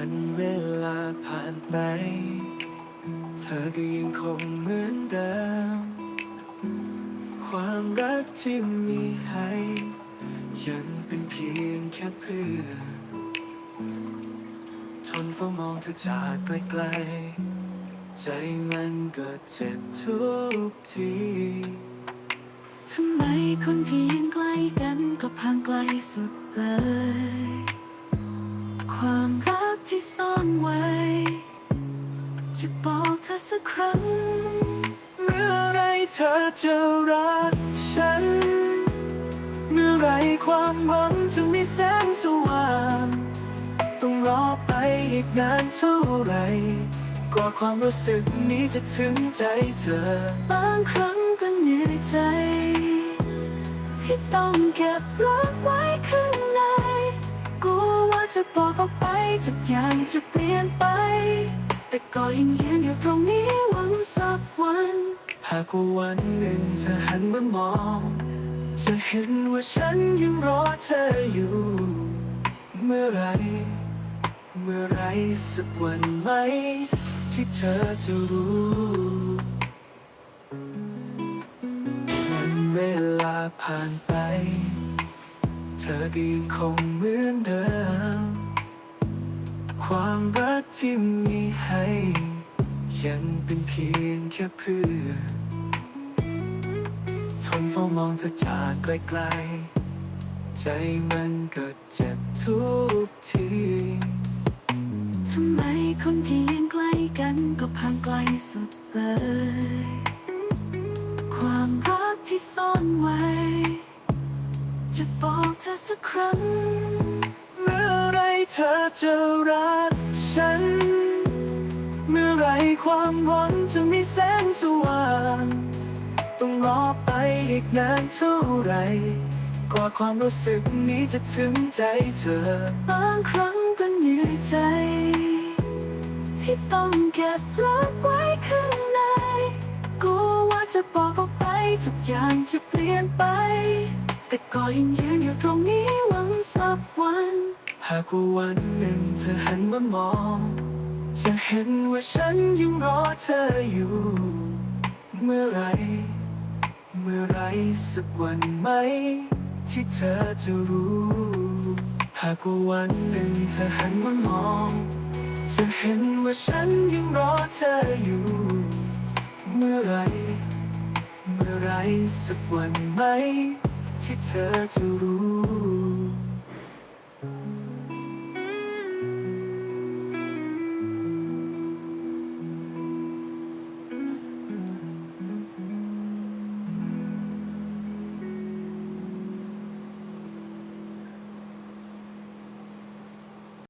วันเวลาผ่านไป เธอก็ยังคงเหมือนเดิม ความรักที่มีให้ ยังเป็นเพียงแค่เพื่อ ทนเฝ้ามองเธอจากไกลๆ ใจมันก็เจ็บทุกทีทำไมคนที่ยืนใกล้กันก็พังไกลสุดเลย ความรักที่ซ่อนไว้ จะบอกเธอสักครั้ง เมื่อไรเธอจะรักฉัน เมื่อไรความหวังจะมีแสงสว่าง ต้องรอไปอีกนานเท่าไหรกว่าความรู้สึกนี้จะถึงใจเธอ บางครั้งก็เหนื่อยใจ ที่ต้องเก็บรัก จะบอกออกไปทุกอย่างจะเปลี่ยนไป แต่ก็ยังยืนอยู่ตรงนี้หวังสักวันหากว่าวันหนึ่งเธอหันมามอง จะเห็นว่าฉันยังรอเธออยู่ เมื่อไร เมื่อไรสักวันไหม ที่เธอจะรู้มันเวลาผ่านไป เธอก็ยังคงเหมือนเดิม ความรักที่มีให้ ยังเป็นเพียงแค่เพื่อทนเฝ้ามองเธอจากไกลๆ ใจมันก็เจ็บทุกทีทำไมคนที่ยืนใกล้กันก็พังไกลสุดเลย ความรักที่ซ่อนไว้ จะบอกเธอสักครั้ง อจะรักฉัน เมื่อไรความหวังจะมีแสงสว่าง ต้องรอไปอีกนานเท่าไหรกว่าความรู้สึกนี้จะถึงใจเธอบางครั้งก็เหนื่อยใจ ที่ต้องเก็บรักไว้ข้างในกลัวว่าจะบอกออกไปทุกอย่างจะเปลี่ยนไป แต่ก็ยังยืนอยู่ตรงนี้หวังสักวัน หากว่าวันหนึ่งเธอหันมามอง จะเห็นว่าฉันยังรอเธออยู่ เมื่อไร เมื่อไรสักวันไหม ที่เธอจะรู้ หากว่าวันหนึ่งเธอหันมามอง จะเห็นว่าฉันยังรอเธออยู่ เมื่อไร เมื่อไรสักวันไหม ที่เธอจะรู้